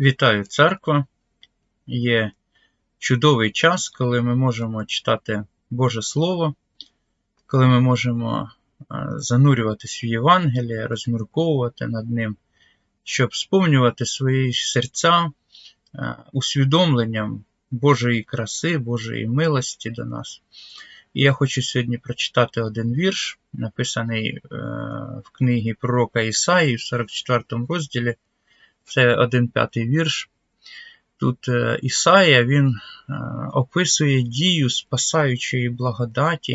Вітаю церква! Є чудовий час, коли ми можемо читати Боже Слово, коли ми можемо е, занурюватись в Євангеліє, розмірковувати над ним, щоб сповнювати свої серця е, усвідомленням Божої краси, Божої милості до нас. І я хочу сьогодні прочитати один вірш, написаний е, в книгі пророка Ісаї в 44 розділі. Це один п'ятий вірш. Тут е, Ісая він е, описує дію спасаючої благодаті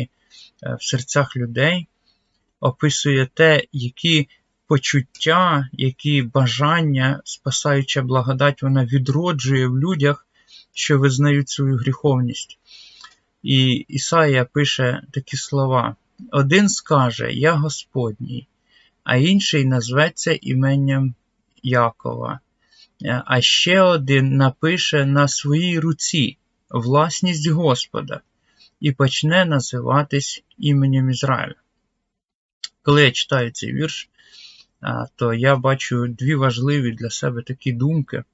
е, в серцях людей, описує те, які почуття, які бажання спасаюча благодать вона відроджує в людях, що визнають свою гріховність. І Ісая пише такі слова: Один скаже, Я Господній, а інший назветься іменням Якова. А ще один напише на своїй руці власність Господа і почне називатись іменем Ізраїля. Коли я читаю цей вірш, то я бачу дві важливі для себе такі думки.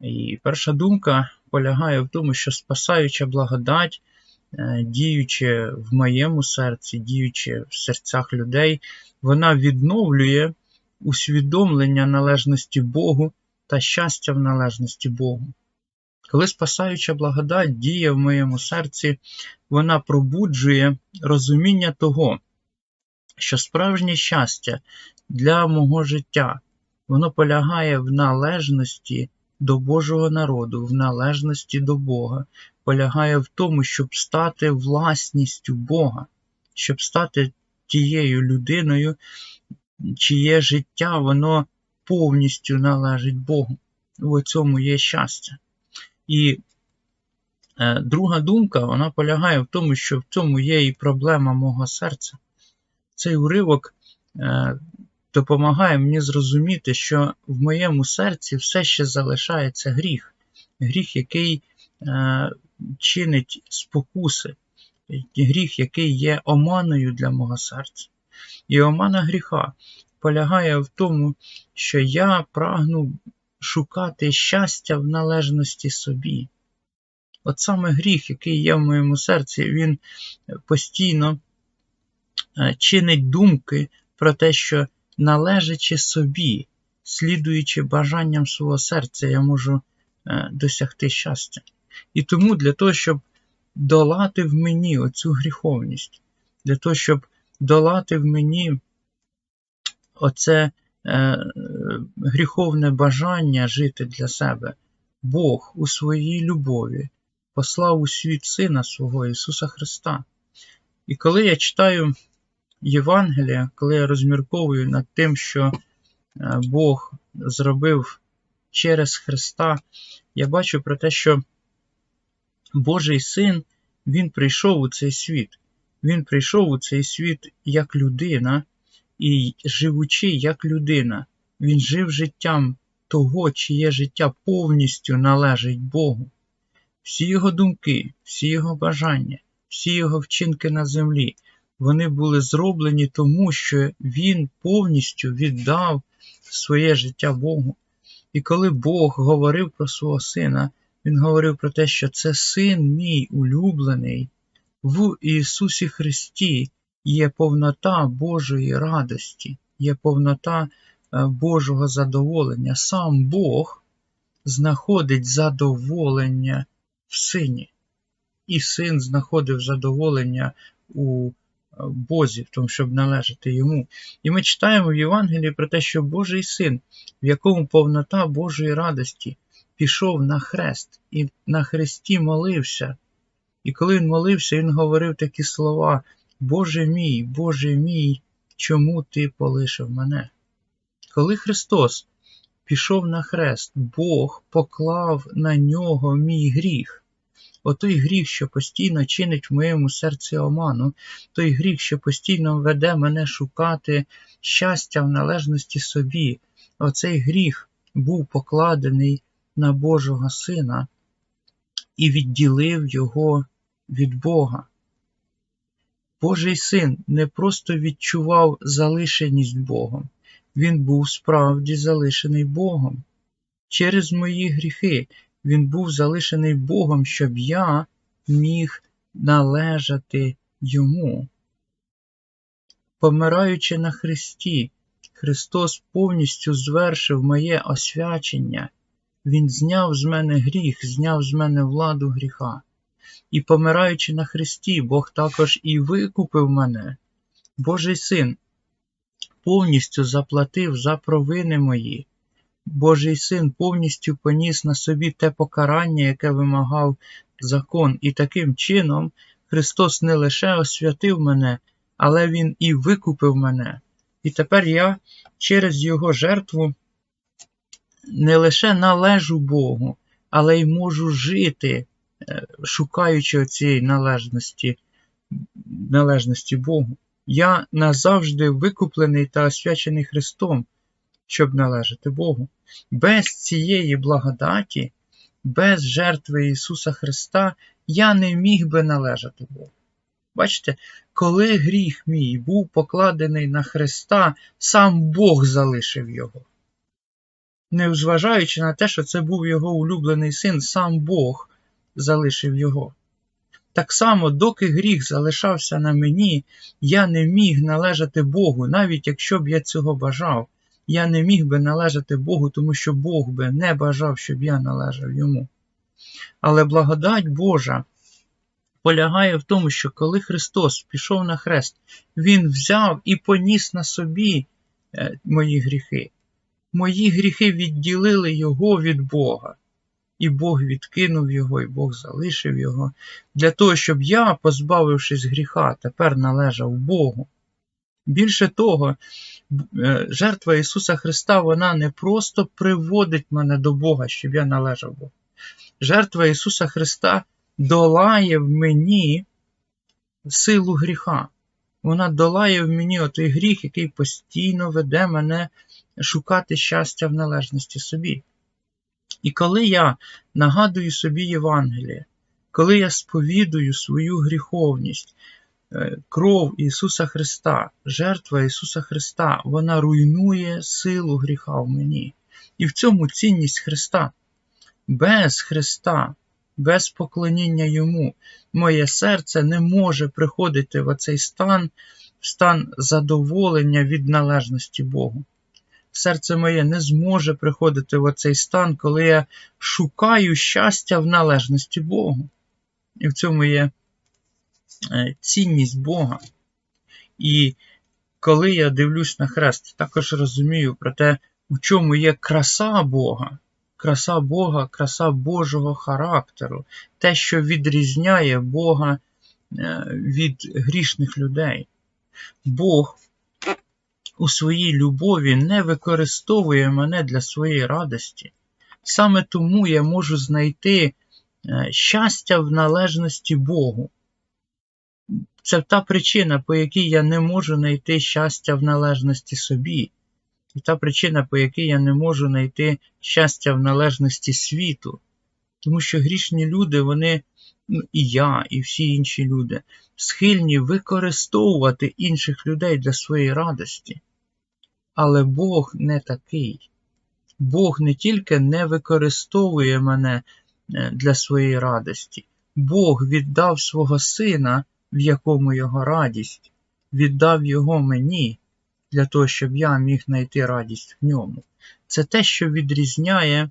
І перша думка полягає в тому, що спасаюча благодать, діючи в моєму серці, діючи в серцях людей, вона відновлює усвідомлення належності Богу та щастя в належності Богу. Коли спасаюча благодать діє в моєму серці, вона пробуджує розуміння того, що справжнє щастя для мого життя, воно полягає в належності до Божого народу, в належності до Бога, полягає в тому, щоб стати власністю Бога, щоб стати тією людиною, чиє життя, воно повністю належить Богу. У цьому є щастя. І е, друга думка вона полягає в тому, що в цьому є і проблема мого серця. Цей уривок е, допомагає мені зрозуміти, що в моєму серці все ще залишається гріх, гріх, який е, чинить спокуси, гріх, який є оманою для мого серця. І омана гріха полягає в тому, що я прагну шукати щастя в належності собі. От саме гріх, який є в моєму серці, він постійно е, чинить думки про те, що належачи собі, слідуючи бажанням свого серця, я можу е, досягти щастя. І тому для того, щоб долати в мені оцю гріховність, для того, щоб долати в мені оце е, гріховне бажання жити для себе. Бог у своїй любові послав у світ Сина свого Ісуса Христа. І коли я читаю Євангелія, коли я розмірковую над тим, що е, Бог зробив через Христа, я бачу про те, що Божий син, Він прийшов у цей світ. Він прийшов у цей світ як людина, і, живучи як людина, він жив життям того, чиє життя повністю належить Богу. Всі його думки, всі його бажання, всі його вчинки на землі, вони були зроблені тому, що він повністю віддав своє життя Богу. І коли Бог говорив про свого сина, Він говорив про те, що це син мій улюблений, в Ісусі Христі є повнота Божої радості, є повнота е, Божого задоволення. Сам Бог знаходить задоволення в сині. І син знаходив задоволення у е, Бозі, в тому, щоб належати йому. І ми читаємо в Євангелії про те, що Божий син, в якому повнота Божої радості, пішов на хрест і на хресті молився. І коли він молився, він говорив такі слова: Боже мій, Боже мій, чому ти полишив мене? Коли Христос пішов на хрест, Бог поклав на нього мій гріх. Отой гріх, що постійно чинить в моєму серці оману, той гріх, що постійно веде мене шукати щастя в належності собі, оцей гріх був покладений на Божого Сина і відділив його від Бога. Божий син не просто відчував залишеність Богом, він був справді залишений Богом. через мої гріхи. Він був залишений Богом, щоб я міг належати йому. Помираючи на Христі, Христос повністю звершив моє освячення. Він зняв з мене гріх, зняв з мене владу гріха. І помираючи на Христі, Бог також і викупив мене. Божий син повністю заплатив за провини мої. Божий син повністю поніс на собі те покарання, яке вимагав закон, і таким чином Христос не лише освятив мене, але Він і викупив мене. І тепер я через Його жертву не лише належу Богу, але й можу жити, шукаючи цієї належності, належності Богу. Я назавжди викуплений та освячений Христом, щоб належати Богу. Без цієї благодаті, без жертви Ісуса Христа я не міг би належати Богу. Бачите, коли гріх мій був покладений на Христа, сам Бог залишив його. Незважаючи на те, що це був його улюблений син, сам Бог залишив його. Так само, доки гріх залишався на мені, я не міг належати Богу, навіть якщо б я цього бажав. Я не міг би належати Богу, тому що Бог би не бажав, щоб я належав йому. Але благодать Божа полягає в тому, що коли Христос пішов на хрест, Він взяв і поніс на собі е, мої гріхи. Мої гріхи відділили Його від Бога. І Бог відкинув його, і Бог залишив його, для того, щоб я, позбавившись гріха, тепер належав Богу. Більше того, е, жертва Ісуса Христа, вона не просто приводить мене до Бога, щоб я належав Богу. Жертва Ісуса Христа долає в мені силу гріха. Вона долає в мені отой гріх, який постійно веде мене шукати щастя в належності собі. І коли я нагадую собі Євангеліє, коли я сповідую свою гріховність, е, кров Ісуса Христа, жертва Ісуса Христа, вона руйнує силу гріха в мені. І в цьому цінність Христа. Без Христа, без поклоніння Йому, моє серце не може приходити в оцей стан, в стан задоволення від належності Богу серце моє не зможе приходити в оцей стан, коли я шукаю щастя в належності Богу. І в цьому є е, цінність Бога. І коли я дивлюсь на хрест, також розумію про те, у чому є краса Бога, краса Бога, краса Божого характеру, те, що відрізняє Бога е, від грішних людей. Бог у своїй любові не використовує мене для своєї радості. Саме тому я можу знайти е, щастя в належності Богу. Це та причина, по якій я не можу знайти щастя в належності собі. І та причина, по якій я не можу знайти щастя в належності світу. Тому що грішні люди, вони, ну, і я, і всі інші люди, схильні використовувати інших людей для своєї радості. Але Бог не такий. Бог не тільки не використовує мене е, для своєї радості, Бог віддав свого сина, в якому його радість, віддав його мені, для того, щоб я міг знайти радість в ньому. Це те, що відрізняє,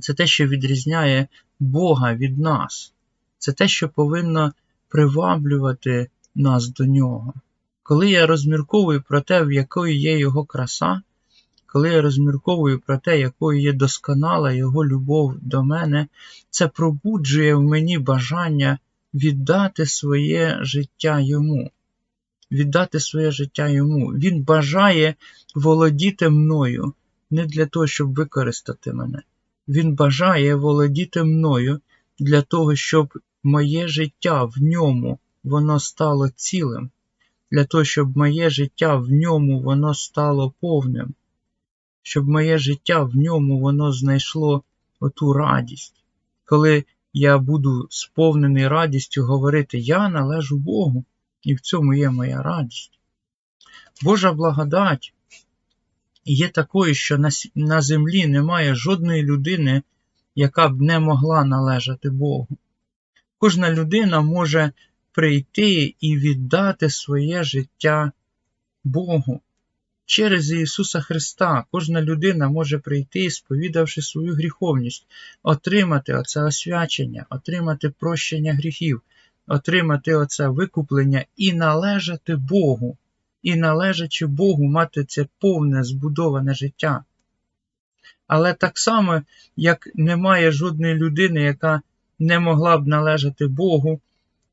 це те, що відрізняє Бога від нас. Це те, що повинно приваблювати нас до нього. Коли я розмірковую про те, в якої є його краса, коли я розмірковую про те, якою є досконала його любов до мене, це пробуджує в мені бажання віддати своє життя йому. Віддати своє життя йому. Він бажає володіти мною не для того, щоб використати мене. Він бажає володіти мною для того, щоб моє життя в ньому воно стало цілим для того, щоб моє життя в ньому воно стало повним, щоб моє життя в ньому воно знайшло оту радість. Коли я буду сповнений радістю говорити Я належу Богу, і в цьому є моя радість. Божа благодать є такою, що на, землі немає жодної людини, яка б не могла належати Богу. Кожна людина може прийти і віддати своє життя Богу. Через Ісуса Христа кожна людина може прийти, сповідавши свою гріховність, отримати оце освячення, отримати прощення гріхів, отримати оце викуплення і належати Богу, і належачи Богу мати це повне збудоване життя. Але так само, як немає жодної людини, яка не могла б належати Богу,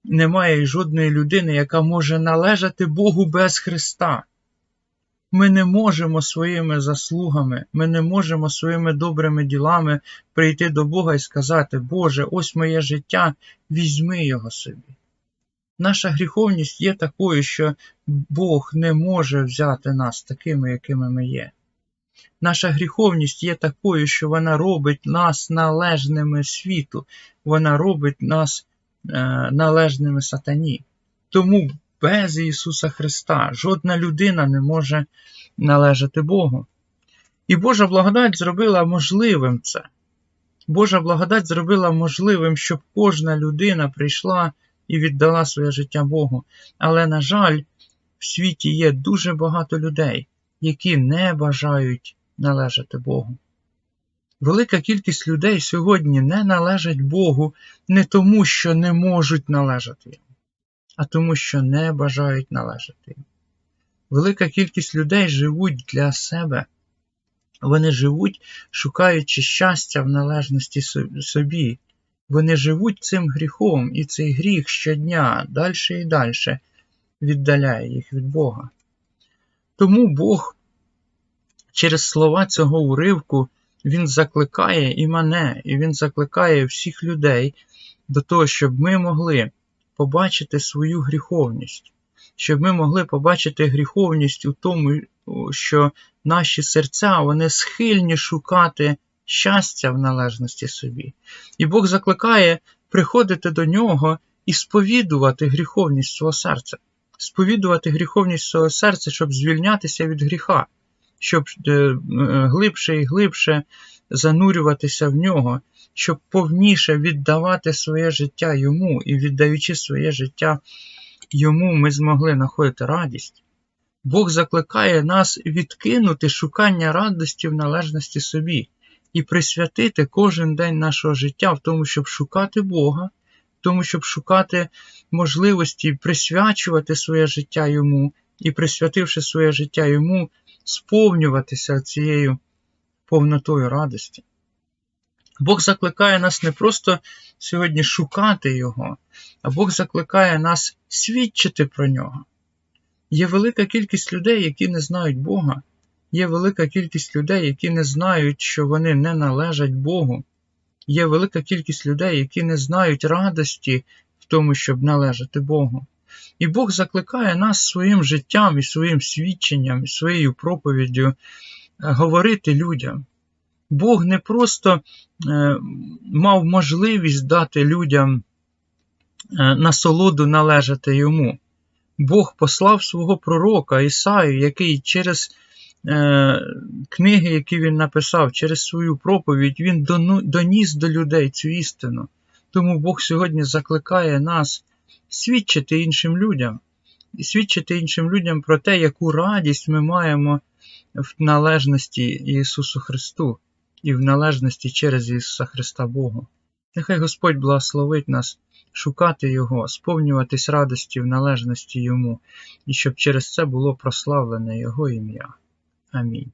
немає жодної людини, яка може належати Богу без Христа. Ми не можемо своїми заслугами, ми не можемо своїми добрими ділами прийти до Бога і сказати, Боже, ось моє життя, візьми його собі. Наша гріховність є такою, що Бог не може взяти нас такими, якими ми є. Наша гріховність є такою, що вона робить нас належними світу, вона робить нас належними сатані. Тому без Ісуса Христа жодна людина не може належати Богу. І Божа благодать зробила можливим це. Божа благодать зробила можливим, щоб кожна людина прийшла і віддала своє життя Богу. Але, на жаль, в світі є дуже багато людей, які не бажають належати Богу. Велика кількість людей сьогодні не належать Богу не тому, що не можуть належати йому, а тому, що не бажають належати йому. Велика кількість людей живуть для себе. Вони живуть, шукаючи щастя в належності собі. Вони живуть цим гріхом, і цей гріх щодня далі і далі віддаляє їх від Бога. Тому Бог через слова цього уривку Він закликає і мене, і Він закликає всіх людей до того, щоб ми могли побачити свою гріховність, щоб ми могли побачити гріховність у тому, що наші серця вони схильні шукати щастя в належності собі. І Бог закликає приходити до нього і сповідувати гріховність свого серця, сповідувати гріховність свого серця, щоб звільнятися від гріха, щоб глибше і глибше занурюватися в нього, щоб повніше віддавати своє життя йому і віддаючи своє життя йому, ми змогли знаходити радість. Бог закликає нас відкинути шукання радості в належності собі і присвятити кожен день нашого життя в тому, щоб шукати Бога, в тому, щоб шукати можливості присвячувати своє життя йому і, присвятивши своє життя йому, сповнюватися цією повнотою радості. Бог закликає нас не просто сьогодні шукати Його, а Бог закликає нас свідчити про нього. Є велика кількість людей, які не знають Бога, є велика кількість людей, які не знають, що вони не належать Богу. Є велика кількість людей, які не знають радості в тому, щоб належати Богу. І Бог закликає нас своїм життям і своїм свідченням, і своєю проповіддю говорити людям. Бог не просто е, мав можливість дати людям е, насолоду належати йому. Бог послав свого пророка Ісаю, який через е, книги, які він написав, через свою проповідь, він доніс до людей цю істину. Тому Бог сьогодні закликає нас свідчити іншим людям, і свідчити іншим людям про те, яку радість ми маємо в належності Ісусу Христу і в належності через Ісуса Христа Богу. Нехай Господь благословить нас шукати Його, сповнюватись радості в належності Йому, і щоб через це було прославлене Його ім'я. Амінь.